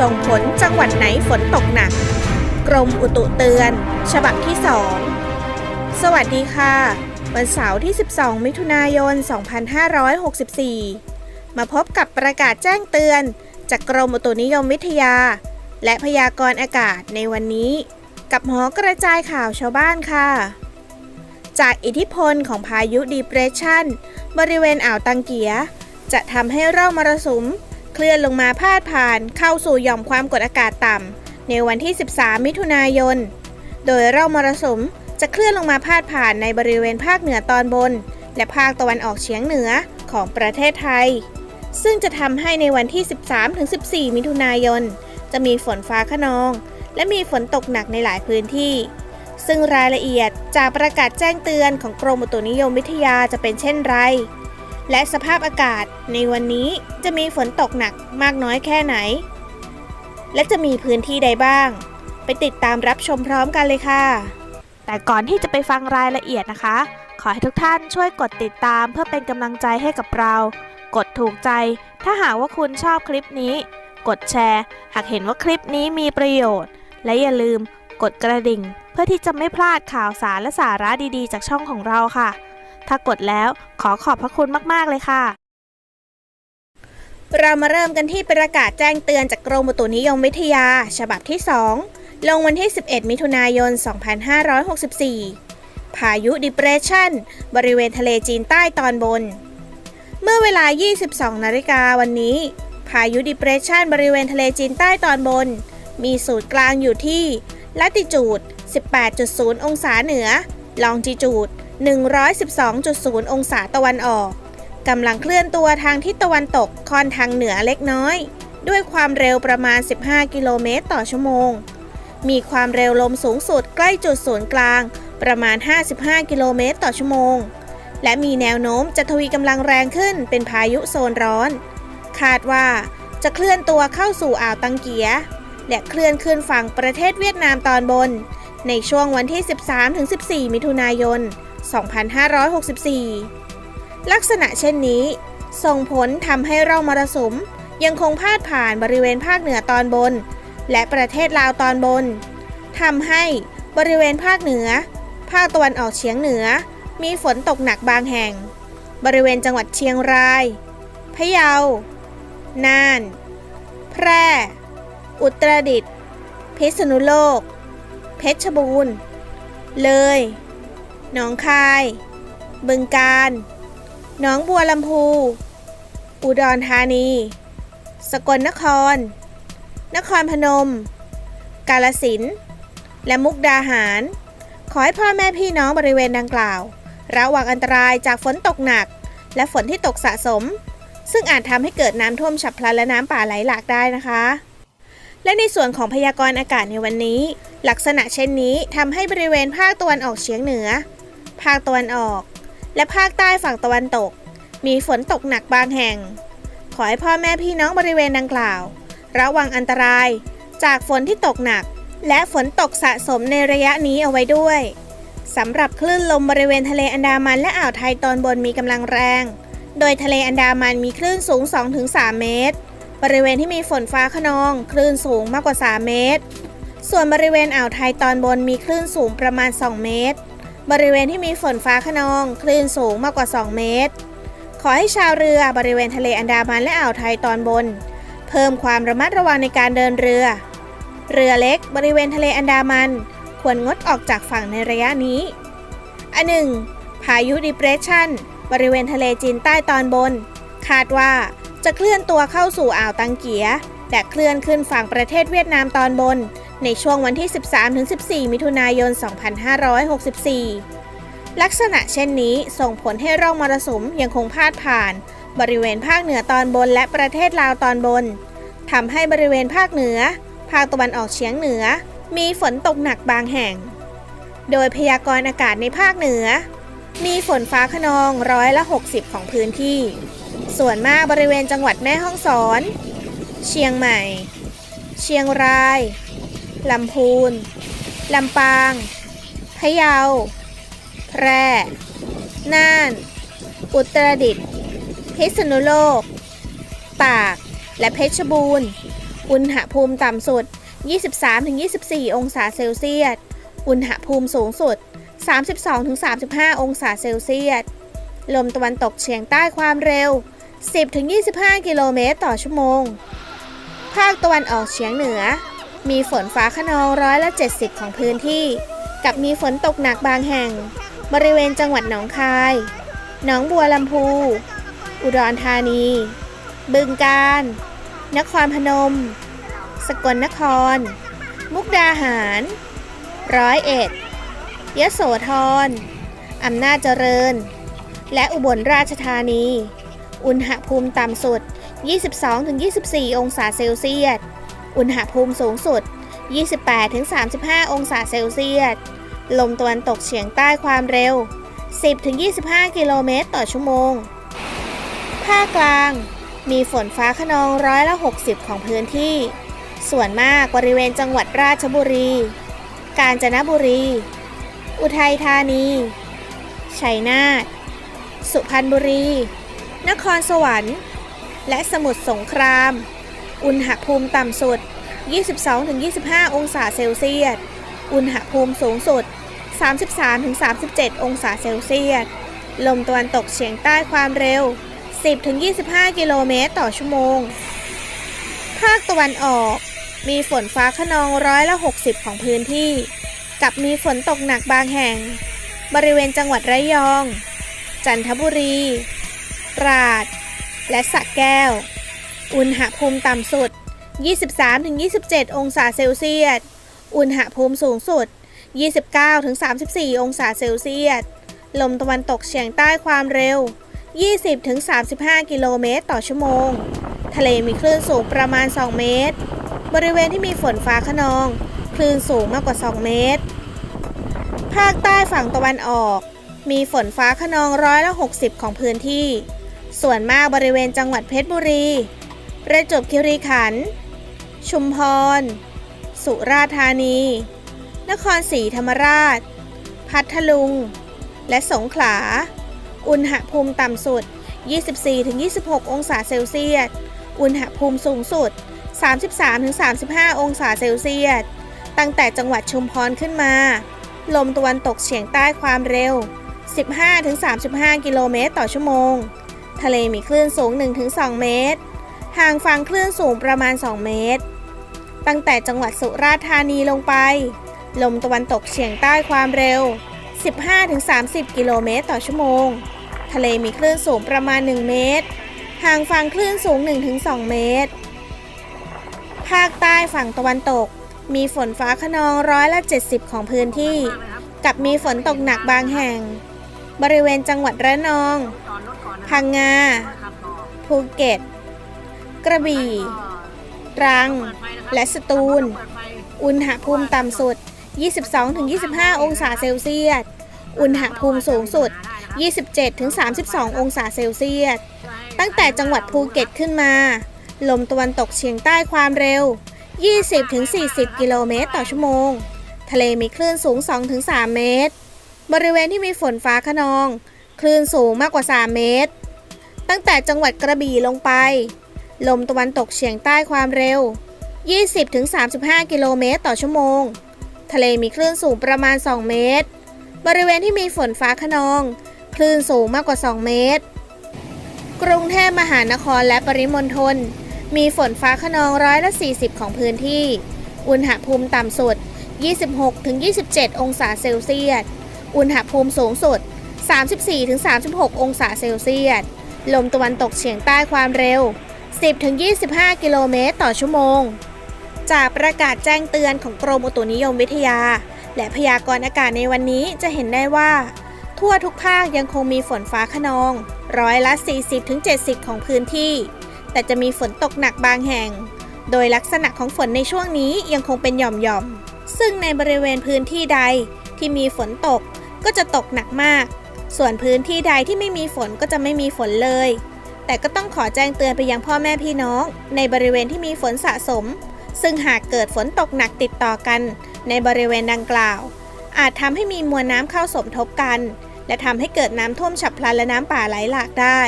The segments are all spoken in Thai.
ส่งผลจังหวัดไหนฝนตกหนัก กรมอุตุเตือน ฉบับที่ 2 สวัสดีค่ะ วันเสาร์ที่ 12 มิถุนายน 2564 มาพบกับประกาศแจ้งเตือน จากกรมอุตุนิยมวิทยา และพยากรณ์อากาศในวันนี้ กับหอกระจายข่าวชาวบ้านค่ะ จากอิทธิพลของพายุ Depression บริเวณอ่าวตังเกีย จะทำให้ร่องมรสุม เคลื่อนลงมาพาดผ่านเข้าสู่หย่อมความกดอากาศต่ำในวันที่ 13 มิถุนายน โดยร่องมรสุมจะเคลื่อนลงมาพาดผ่านในบริเวณภาคเหนือตอนบน และภาคตะวันออกเฉียงเหนือของประเทศไทย ซึ่งจะทำให้ในวันที่ 13-14 มิถุนายน จะมีฝนฟ้าขนอง และมีฝนตกหนักในหลายพื้นที่ ซึ่งรายละเอียดจากประกาศแจ้งเตือนของกรมอุตุนิยมวิทยาจะเป็นเช่นไร และสภาพอากาศในวันนี้จะมีฝนตกหนักมากน้อยแค่ไหน และจะมีพื้นที่ใดบ้าง ไปติดตามรับชมพร้อมกันเลยค่ะ แต่ก่อนที่จะไปฟังรายละเอียดนะคะ ขอให้ทุกท่านช่วยกดติดตามเพื่อเป็นกำลังใจให้กับเรา กดถูกใจ ถ้าหากว่าคุณชอบคลิปนี้ กดแชร์ หากเห็นว่าคลิปนี้มีประโยชน์ และอย่าลืมกดกระดิ่ง เพื่อที่จะไม่พลาดข่าวสารและสาระดีๆ จากช่องของเราค่ะ ถ้ากดแล้วขอขอบพระคุณมาก ๆ เลยค่ะ เรามาเริ่มกันที่ประกาศแจ้งเตือนจากกรมอุตุนิยมวิทยา ฉบับที่ 2 ลงวันที่ 11 มิถุนายน 2564 พายุ Depression บริเวณทะเลจีนใต้ตอนบน เมื่อเวลา 22 นาฬิกาวันนี้ พายุ Depression บริเวณทะเลจีนใต้ตอนบน มีศูนย์กลางอยู่ที่ลัติจูด 18.0 องศาเหนือ ลองจิจูด 112.0 องศาตะวันออกกำลังเคลื่อนตัวทางทิศตะวันตกค่อนทางเหนือเล็กน้อย ด้วยความเร็วประมาณ 15 กิโลเมตรต่อชั่วโมง มีความเร็วลมสูงสุดใกล้จุดศูนย์กลาง ประมาณ 55 กิโลเมตรต่อชั่วโมง และมีแนวโน้มจะทวีกำลังแรงขึ้นเป็นพายุโซนร้อน คาดว่าจะเคลื่อนตัวเข้าสู่อ่าวตังเกีย และเคลื่อนขึ้นฝั่งประเทศเวียดนามตอนบน ในช่วงวันที่ 13-14 มิถุนายน 2564 ลักษณะเช่นนี้ ส่งผลทำให้ร่องมรสุมยังคงพาดผ่านบริเวณภาคเหนือตอนบน และประเทศลาวตอนบนทำให้บริเวณภาคเหนือ ภาคตะวันออกเฉียงเหนือ มีฝนตกหนักบางแห่ง บริเวณจังหวัดเชียงราย พะเยา น่าน แพร่ อุตรดิตถ์ พิษณุโลก เพชรบูรณ์ เลย หนองคาย บึงกาฬหนองบัวลำพู อุดรธานี สกลนคร นครพนม กาลสิน และมุกดาหาร ขอให้พ่อแม่พี่น้องบริเวณดังกล่าว ระวังอันตรายจากฝนตกหนัก และฝนที่ตกสะสม ซึ่งอาจทำให้เกิดน้ำท่วมฉับพลันและน้ำป่าไหลหลากได้นะคะและในส่วนของพยากรณ์อากาศในวันนี้ ลักษณะเช่นนี้ทำให้บริเวณภาคตะวันออกเฉียงเหนือ ภาคตะวันออก และภาคใต้ฝั่งตะวันตก มีฝนตกหนักบางแห่ง ขอให้พ่อแม่พี่น้องบริเวณดังกล่าว ระวังอันตรายจากฝนที่ตกหนัก และฝนตกสะสมในระยะนี้เอาไว้ด้วยสำหรับคลื่นลมบริเวณทะเลอันดามันและอ่าวไทยตอนบนมีกำลังแรง โดยทะเลอันดามันมีคลื่นสูง 2-3 เมตร บริเวณที่มีฝนฟ้าขนอง คลื่นสูงมากกว่า 3 เมตร ส่วนบริเวณอ่าวไทยตอนบนมีคลื่นสูงประมาณ 2 เมตร บริเวณที่มีฝนฟ้าขนองคลื่นสูงมากกว่า 2 เมตร ขอให้ชาวเรือบริเวณทะเลอันดามันและอ่าวไทยตอนบน เพิ่มความระมัดระวังในการเดินเรือ เรือเล็กบริเวณทะเลอันดามัน ควรงดออกจากฝั่งในระยะนี้ อันหนึ่งพายุ Depression บริเวณทะเลจีนใต้ตอนบน คาดว่าจะเคลื่อนตัวเข้าสู่อ่าวตังเกียและเคลื่อนขึ้นฝั่งประเทศเวียดนามตอนบน ในช่วงวันที่ 13-14 มิถุนายน 2564 ลักษณะเช่นนี้ส่งผลให้ร่องมรสุมยังคงพาดผ่าน บริเวณภาคเหนือตอนบนและประเทศลาวตอนบนทำให้บริเวณภาคเหนือ ภาคตะวันออกเฉียงเหนือ มีฝนตกหนักบางแห่ง โดยพยากรณ์อากาศในภาคเหนือ มีฝนฟ้าขนองร้อยละ 60 ของพื้นที่ ส่วนมากบริเวณจังหวัดแม่ฮ่องสอน เชียงใหม่ เชียงราย ลำพูน ลำปาง พะเยา แพร่ น่าน อุตรดิตถ์ พิษณุโลก ตาก และเพชรบูรณ์ อุณหภูมิต่ำสุด 23-24 องศาเซลเซียส อุณหภูมิสูงสุด 32-35 องศาเซลเซียส ลมตะวันตกเฉียงใต้ความเร็ว 10-25 กิโลเมตรต่อชั่วโมง ภาคตะวันออกเฉียงเหนือ มีฝนฟ้าขนองร้อยละ 70 ของพื้นที่ กับมีฝนตกหนักบางแห่ง บริเวณจังหวัดหนองคาย หนองบัวลำพู อุดรธานี บึงกาฬ นครพนม สกลนคร มุกดาหาร ร้อยเอ็ด ยโสธร อำนาจเจริญ และอุบลราชธานี อุณหภูมิต่ำสุด 22-24 องศาเซลเซียส อุณหภูมิสูงสุด 28-35 องศาเซลเซียส ลมตะวันตกเฉียงใต้ความเร็ว 10-25 กิโลเมตรต่อชั่วโมง ภาคกลาง มีฝนฟ้าขนองร้อยละ 60 ของพื้นที่ ส่วนมากบริเวณจังหวัดราชบุรี กาญจนบุรี อุทัยธานี ชัยนาท สุพรรณบุรี นครสวรรค์ และสมุทรสงคราม อุณหภูมิต่ำสุด 22-25 องศาเซลเซียส อุณหภูมิสูงสุด 33-37 องศาเซลเซียส ลมตะวันตกเฉียงใต้ความเร็ว 10-25 กิโลเมตรต่อชั่วโมง ภาคตะวันออก มีฝนฟ้าขนองร้อยละ 60 ของพื้นที่ กับมีฝนตกหนักบางแห่ง บริเวณจังหวัดระยอง จันทบุรี ตราด และสระแก้ว อุณหภูมิต่ำสุด 23-27 องศาเซลเซียส อุณหภูมิสูงสุด 29-34 องศาเซลเซียส ลมตะวันตกเฉียงใต้ความเร็ว 20-35 กิโลเมตรต่อชั่วโมง ทะเลมีคลื่นสูงประมาณ 2 เมตร บริเวณที่มีฝนฟ้าขนอง คลื่นสูงมากกว่า 2 เมตร ภาคใต้ฝั่งตะวันออก มีฝนฟ้าขนองร้อยละ 60 ของพื้นที่ ส่วนมากบริเวณจังหวัดเพชรบุรี ประจวบคีรีขันธ์ ชุมพร สุราษฎร์ธานี นครศรีธรรมราช พัทลุง และสงขลา อุณหภูมิต่ำสุด 24-26 องศาเซลเซียส อุณหภูมิสูงสุด 33-35 องศาเซลเซียส ตั้งแต่จังหวัดชุมพรขึ้นมา ลมตะวันตกเฉียงใต้ความเร็ว 15-35 กิโลเมตรต่อชั่วโมง ทะเลมีคลื่นสูง 1-2 เมตร ห่างฝั่งคลื่นสูงประมาณ 2 เมตร ตั้งแต่จังหวัดสุราษฎร์ธานีลงไป ลมตะวันตกเฉียงใต้ความเร็ว 15-30 กิโลเมตรต่อชั่วโมง ทะเลมีคลื่นสูงประมาณ 1 เมตร ห่างฝั่งคลื่นสูง 1-2 เมตร ภาคใต้ฝั่งตะวันตก มีฝนฟ้าขนองร้อยละ 70 ของพื้นที่ กับมีฝนตกหนักบางแห่ง บริเวณจังหวัดระนอง พังงา ภูเก็ต กระบี่ ตรัง และสตูล อุณหภูมิต่ำสุด 22-25 องศาเซลเซียส อุณหภูมิสูงสุด 27-32 องศาเซลเซียส ตั้งแต่จังหวัดภูเก็ตขึ้นมา ลมตะวันตกเฉียงใต้ความเร็ว 20-40 กิโลเมตรต่อชั่วโมง ทะเลมีคลื่นสูง 2-3 เมตร บริเวณที่มีฝนฟ้าขนอง คลื่นสูงมากกว่า 3 เมตรตั้งแต่จังหวัดกระบี่ลงไป ลมตะวันตกเฉียงใต้ความเร็ว 20-35 กิโลเมตรต่อชั่วโมง ทะเลมีคลื่นสูงประมาณ 2 เมตร บริเวณที่มีฝนฟ้าขนอง คลื่นสูงมากกว่า 2 เมตร กรุงเทพมหานครและปริมณฑลมีฝนฟ้าขนองร้อยละ 40 ของพื้นที่ อุณหภูมิต่ำสุด 26-27 องศาเซลเซียส อุณหภูมิสูงสุด 34-36 องศาเซลเซียส ลมตะวันตกเฉียงใต้ความเร็ว 10-25 กิโลเมตรต่อชั่วโมง จากประกาศแจ้งเตือนของกรมอุตุนิยมวิทยา และพยากรณ์อากาศในวันนี้จะเห็นได้ว่า ทั่วทุกภาคยังคงมีฝนฟ้าขนอง ร้อยละ 40-70 ของพื้นที่ แต่จะมีฝนตกหนักบางแห่ง โดยลักษณะของฝนในช่วงนี้ยังคงเป็นหย่อมๆ ซึ่งในบริเวณพื้นที่ใดที่มีฝนตกก็จะตกหนักมาก ส่วนพื้นที่ใดที่ไม่มีฝนก็จะไม่มีฝนเลย แต่ก็ต้องขอแจ้งเตือนไปยังพ่อแม่พี่น้อง ในบริเวณที่มีฝนสะสม ซึ่งหากเกิดฝนตกหนักติดต่อกัน ในบริเวณดังกล่าว อาจทำให้มีมวลน้ำเข้าสมทบกัน และทำให้เกิดน้ำท่วมฉับพลันและน้ำป่าไหลหลากได้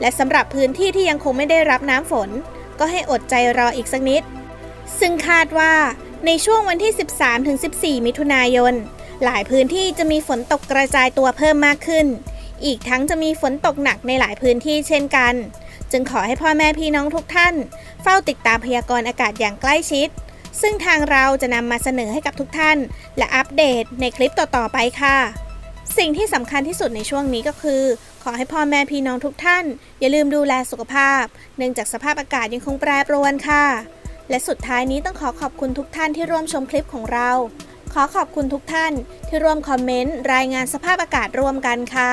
และสำหรับพื้นที่ที่ยังคงไม่ได้รับน้ำฝน ก็ให้อดใจรออีกสักนิด ซึ่งคาดว่าในช่วงวันที่ 13-14 มิถุนายน หลายพื้นที่จะมีฝนตกกระจายตัวเพิ่มมากขึ้น อีกทั้งจะมีฝนตกหนักในหลายพื้นที่เช่นกัน จึงขอให้พ่อแม่พี่น้องทุกท่าน เฝ้าติดตามพยากรณ์อากาศอย่างใกล้ชิด ซึ่งทางเราจะนำมาเสนอให้กับทุกท่าน และอัปเดตในคลิปต่อๆไปค่ะ สิ่งที่สำคัญที่สุดในช่วงนี้ก็คือ ขอให้พ่อแม่พี่น้องทุกท่าน อย่าลืมดูแลสุขภาพ เนื่องจากสภาพอากาศยังคงแปรปรวนค่ะ และสุดท้ายนี้ต้องขอขอบคุณทุกท่านที่ร่วมชมคลิปของเราขอขอบคุณทุกท่านที่ร่วมคอมเมนต์ รายงานสภาพอากาศร่วมกันค่ะ